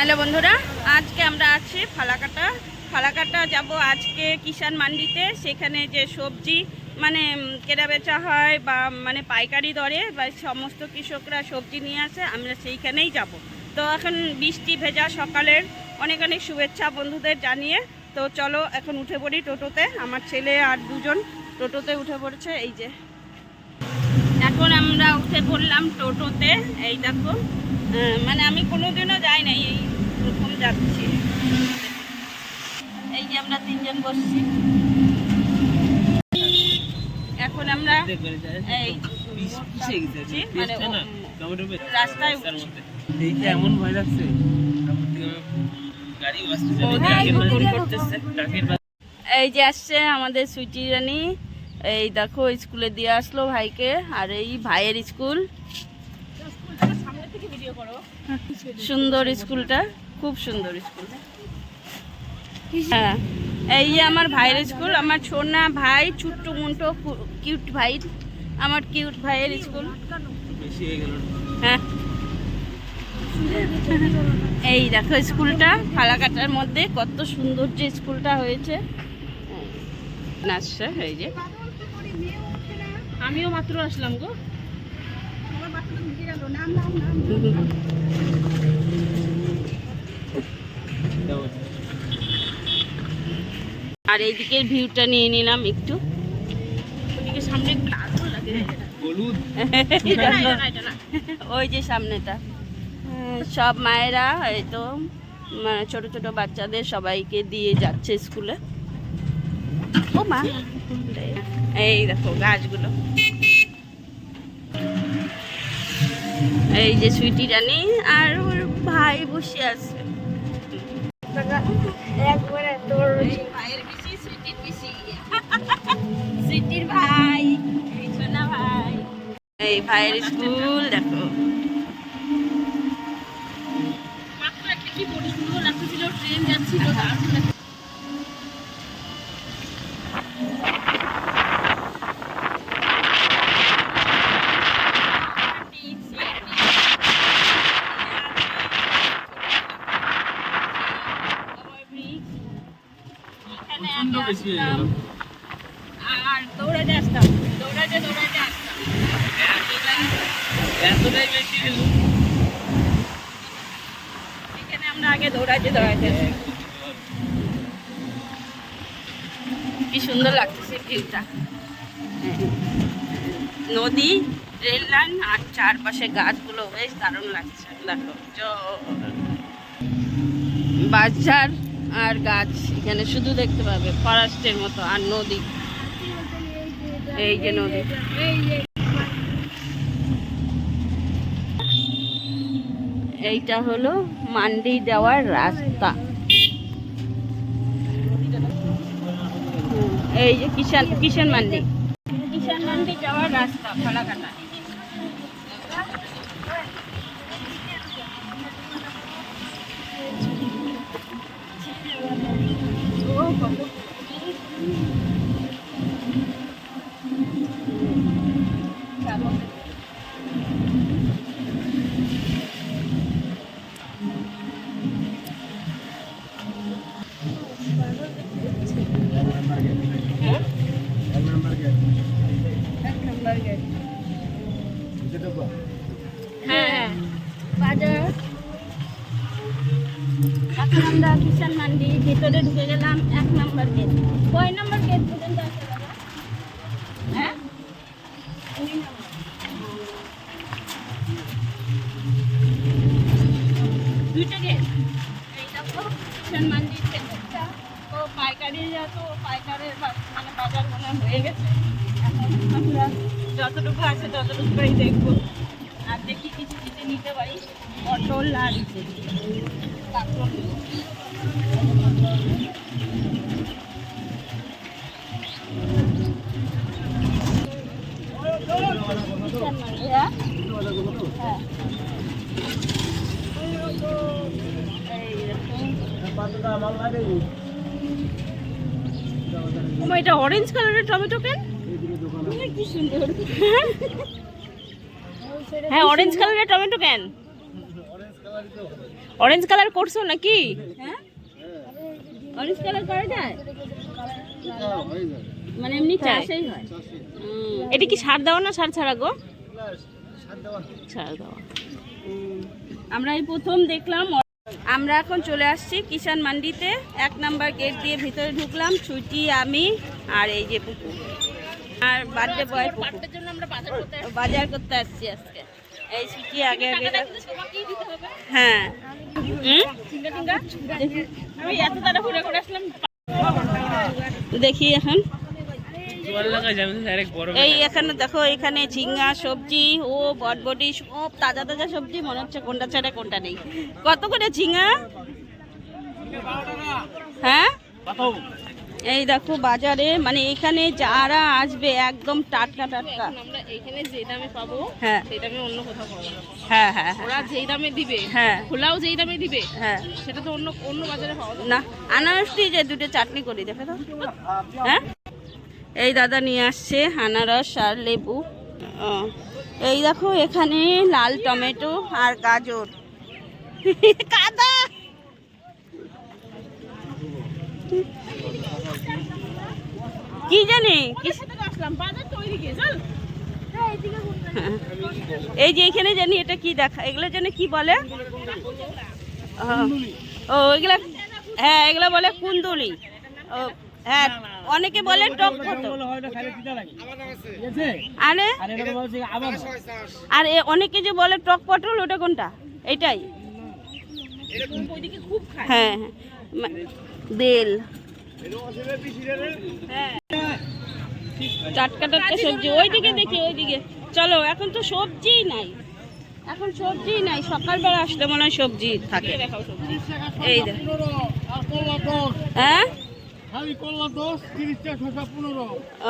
Hello বন্ধুরা, আজকে আমরা আছি ফালাকাটা। ফালাকাটা যাব আজকে কিষান মান্ডিতে। সেখানে যে সবজি মানে কেনা বেচা হয় বা মানে পাইকারি দরে বা, সমস্ত কৃষকরা সবজি নিয়ে আসে, আমরা সেইখানেই যাব। তো এখন বৃষ্টি ভেজা সকালের। অনেক অনেক শুভেচ্ছা বন্ধুদের জানিয়ে। তো চলো, এখন উঠে পড়ি টোটোতে। আমার ছেলে আর দুজন টোটোতে উঠে পড়ছে, এই যে। এখন আমরা উঠে পড়লাম টোটোতে। এই দেখো মানে আমি কোনোদিনও যাই নাই এই প্রথম যাচ্ছি। এই যে আমরা তিনজন বসছি। এখন আমরা এই মানে রাস্তায় দেখে এমন ভয় লাগছে। বাস- এই যে আসছে আমাদের সুইটি রানী। এই দেখো স্কুলে দিয়ে আসলো ভাইকে আর এই ভাইয়ের স্কুল সুন্দর স্কুলটা খুব সুন্দর স্কুল। হ্যাঁ এই আমার ভাইয়ের স্কুল আমার ছোনা ভাই ছোট্ট মুন্টো কিউট ভাই আমার কিউট ভাইয়ের স্কুল। হয়ে। হ্যাঁ এই দেখো স্কুলটা ফালাকাটার মধ্যে কত সুন্দর যে স্কুলটা হয়েছে। নাচছে এই যে। আমিও মাত্র আসলাম গো। আর এইদিকের ভিউটা নিয়ে নিলাম একটু। সামনে লাগে। ওই যে সামনেটা। সব মায়েরা হয়তো মানে ছোট ছোট বাচ্চাদের সবাইকে দিয়ে যাচ্ছে স্কুলে। ও মা। এই দেখো গাছগুলো। এই যে সুইটি রানি আর ওর ভাই বসে আছে। ভাইয়ের পিসি সুইটির পিসি। সুইটির ভাই এই সোনা ভাই। এই ভাইয়ের স্কুল দেখো মাত্র একটা কি বড় সুন্দর লাগতেছিল ট্রেন যাচ্ছিল দারুণ লাগছিল। হয়ে। গেল আর দৌড়াতে আসতাম। দৌড়াতে দৌড়াতে আসতাম। এতটাই বেশি এখানে আমরা আগে দৌড়াতে দৌড়াতে কি সুন্দর ভিউটা। নদী রেল লাইন আর চারপাশে গাছগুলো বেশ দারুণ লাগছে। দেখো বাজার আর গাছ এখানে শুধু দেখতে পাবে ফরেস্টের মতো আর নদী। এই যে নদী। এইটা হলো মান্ডি যাওয়ার রাস্তা। এই যে কিষান কিষান মান্ডি। কিষান মান্ডি যাওয়ার রাস্তা, ফালাকাটা। ঢুকে গেলাম এক নম্বর গেট। কয় নম্বর গেট পর্যন্ত আছে দাদা হ্যাঁ? দুই। দুইটা গেট। এই দেখো কিষান মান্ডির ভেতরটা তো তো পাইকারের মানে বাজার মনে হয়ে গেছে। এখন আমরা যতটুকু আছে ততটুকুই দেখব। দেখি কিছু কিছু নিতে পারি পটল আর এটা অরেঞ্জ কালারের টমেটো কেন কি সুন্দর। হ্যাঁ অরেঞ্জ কালারের টমেটো কেন? অরেঞ্জ কালার করছ নাকি? হ্যাঁ। অরেঞ্জ কালার করা যায়? মানে এমনি চাষেই হয়। এটা কি সার দেওয়া না সার ছাড়া গো? সার দেওয়া। আমরা এই প্রথম দেখলাম আমরা এখন চলে আসছি কিষান মান্ডিতে। এক নাম্বার গেট দিয়ে ভিতরে ঢুকলাম ছুটি আমি আর এই যে পুকু আর বার্থডে বয় পাটের জন্য আমরা বাজার করতে বাজার করতে আসছি আজকে। এই ছুটি আগে আগে হ্যাঁ। হুম? আমি এত তাড়া ঘুরে ঘুরে আসলাম। দেখি এখন। এই এখানে দেখো এখানে ঝিঙ্গা সবজি ও বটবটি সব তাজা তাজা সবজি। মনে হচ্ছে কোনটা ছাড়া কোনটা নেই। কত করে ঝিঙ্গা? হ্যাঁ? এই দেখো বাজারে মানে এখানে যারা আসবে একদম টাটকা টাটকা। আমরা এইখানে যে দামে পাবো হ্যাঁ। সেই দামে অন্য কোথাও পাবো। হ্যাঁ হ্যাঁ হ্যাঁ। ওরা যেই দামে দিবে হ্যাঁ। খোলাও যেই দামে দিবে হ্যাঁ। সেটা তো অন্য অন্য বাজারে পাওয়া না আনারসটি যে দুটো চাটনি করি দেখে তো হ্যাঁ? এই দাদা নিয়ে আসছে আনারস আর লেবু। এই দেখো এখানে লাল টমেটো আর গাজর। কাদা! কি জানি? এই যে এখানে জানি এটা কি দেখা এগুলো জানি কি বলে? ও, এগুলা হ্যাঁ এগুলো বলে কুন্দুলি। ও হ্যাঁ অনেকে বলে টক পটল আরে? আর অনেকে যে বলে টক পটল ওটা কোনটা? এটাই। হ্যাঁ হ্যাঁ। বেল। হ্যাঁ। টাটকা টাটকা সবজি ওইদিকে দেখি ওইদিকে। চলো এখন তো সবজিই নাই। এখন সবজিই নাই। সকালবেলা আসলে মনে হয় সবজি থাকে। এই হ্যাঁ?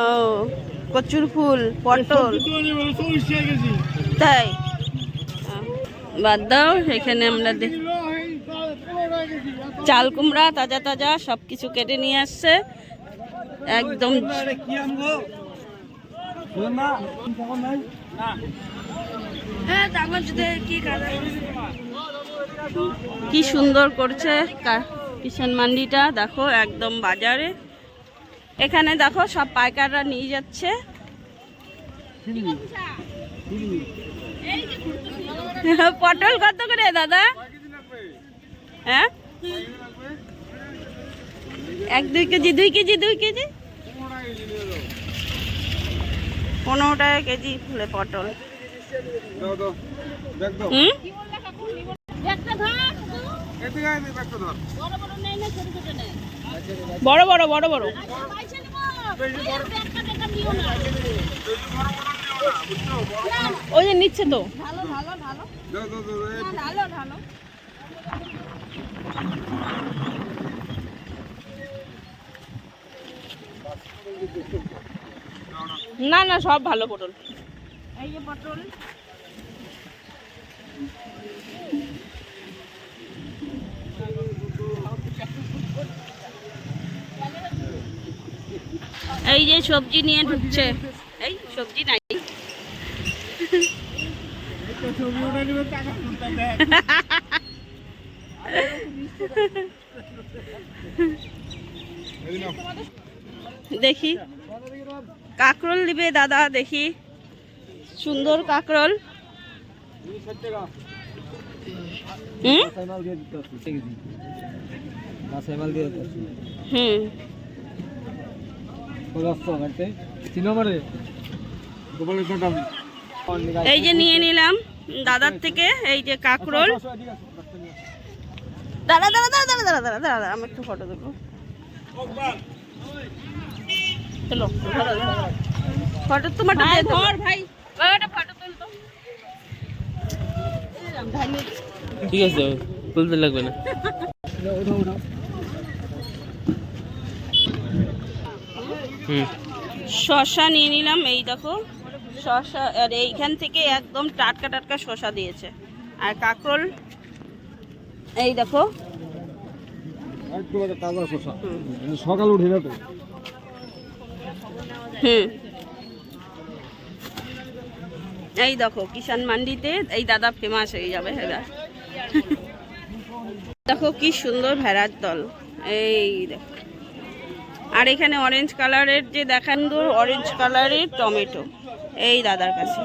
ও কচুর ফুল পটল। তাই? বাদ দাও এখানে আমরা চাল কুমড়া তাজা তাজা সব কিছু কেটে নিয়ে আসছে। একদম কি নাই কি সুন্দর করছে কিষান মান্ডিটা দেখো একদম বাজারে। এখানে দেখো সব পাইকাররা নিয়ে যাচ্ছে। পটল কত করে দাদা? হ্যাঁ? এক দুই কেজি দুই কেজি দুই কেজি? পনেরো টাকা কেজি ফুলে পটল। বড় বড় বড় বড় ওই যে নিচ্ছে তো। ভালো। না না সব ভালো পটল। এই যে পটল। এই যে সবজি নিয়ে ঢুকছে। এই সবজি নাই। দেখি। কাকরোল দিবে দাদা দেখি সুন্দর কাকরোল এই যে নিয়ে নিলাম দাদার থেকে এই যে কাকরোল দাঁড়া দাঁড়া দাঁড়া দাঁড়া দাদা দাদা দাদা আমি একটু ফটো দেবো চলো। ফটো তোমার ধর ভাই। ওটা ফটো তুলতো ঠিক আছে তুলতে লাগবে না। শশা নিয়ে নিলাম এই দেখো। শশা আর এইখান থেকে একদম টাটকা টাটকা শশা দিয়েছে। আর কাকরোল এই দেখো। সকাল উঠে না তো? হুম। এই দেখো কিষান মান্ডিতে এই দাদা ফেমাস হয়ে যাবে এবার দেখো কি সুন্দর ভেড়ার দল। এই দেখো। আর এখানে অরেঞ্জ কালারের যে দেখান অরেঞ্জ কালারের টমেটো। এই দাদার কাছে।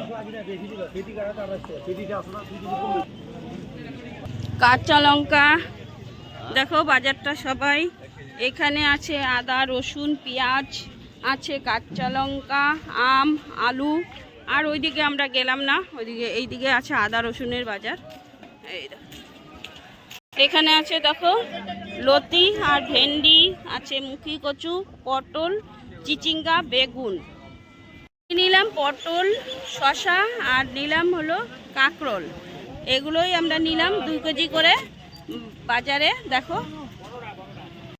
কাঁচা লঙ্কা। দেখো বাজারটা সবাই। এখানে আছে আদা, রসুন, পেঁয়াজ। আছে কাঁচা লঙ্কা, আম, আলু। আর ওইদিকে আমরা গেলাম না, ওইদিকে, এইদিকে আছে আদা রসুনের বাজার। এই এখানে আছে দেখো, লতি আর ভেন্ডি, আছে মুখি কচু, পটল, চিচিঙ্গা, বেগুন। নিলাম পটল শশা আর নিলাম হলো কাঁকরোল। এগুলোই আমরা নিলাম দুই কেজি করে বাজারে। দেখো